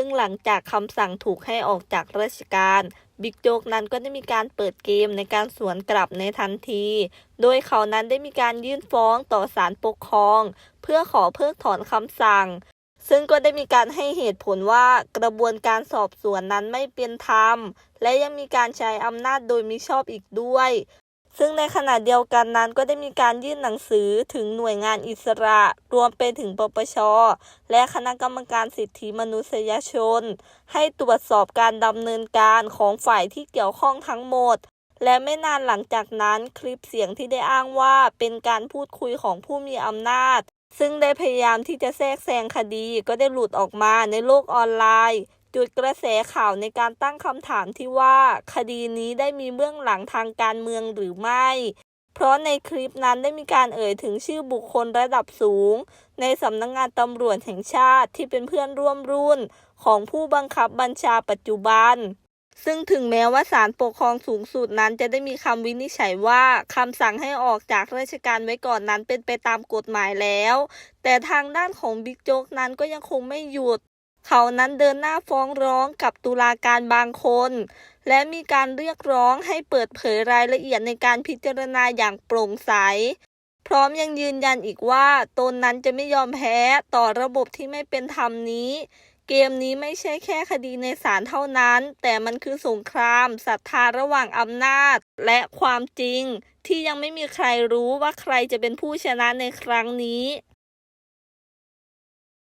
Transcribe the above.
ซึ่งหลังจากคำสั่งถูกให้ออกจากราชการบิ๊กโจ๊กนั้นก็ได้มีการเปิดเกมในการสวนกลับในทันที โดยเขานั้นได้มีการยื่นฟ้องต่อศาลปกครอง เพื่อขอเพิกถอนคำสั่ง ซึ่งก็ได้มีการให้เหตุผลว่ากระบวนการสอบสวนนั้นไม่เป็นธรรม และยังมีการใช้อำนาจโดยมิชอบอีกด้วย ซึ่งในขณะเดียวกันนั้นก็ได้มีการยื่นหนังสือถึงหน่วยงานอิสระ รวมไปถึงปปช และคณะกรรมการสิทธิมนุษยชน ให้ตรวจสอบการดำเนินการของฝ่ายที่เกี่ยวข้องทั้งหมด และไม่นานหลังจากนั้นคลิปเสียงที่ได้อ้างว่าเป็นการพูดคุยของผู้มีอำนาจซึ่งได้พยายามที่จะแทรกแซงคดีก็ได้หลุดออกมาในโลกออนไลน์ จุดกระแสข่าวในการตั้งคำถามที่ว่า คดีนี้ได้มีเบื้องหลังทางการเมืองหรือไม่ เพราะในคลิปนั้นได้มีการเอ่ยถึงชื่อบุคคลระดับสูง ในสำนักงงานตำรวจแห่งชาติที่เป็นเพื่อนร่วมรุ่น ของผู้บังคับบัญชาปัจจุบัน ซึ่งถึงแม้ว่าศาลปกครองสูงสุดนั้นจะได้มีคำวินิจฉัยว่าคำสั่งให้ออกจากราชการไว้ก่อนนั้นเป็นไปตามกฎหมายแล้ว แต่ทางด้านของบิ๊กโจ๊กนั้นก็ยังคงไม่หยุด เขานั้นเดินหน้าฟ้องร้องกับตุลาการบางคน และมีการเรียกร้องให้เปิดเผยรายละเอียดในการพิจารณาอย่างโปร่งใส พร้อมยังยืนยันอีกว่าตนนั้นจะไม่ยอมแพ้ต่อระบบที่ไม่เป็นธรรมนี้ เกมนี้ไม่ใช่แค่คดีในศาลเท่านั้น แต่มันคือสงครามศรัทธาระหว่างอำนาจ และความจริง ที่ยังไม่มีใครรู้ว่าใครจะเป็นผู้ชนะในครั้งนี้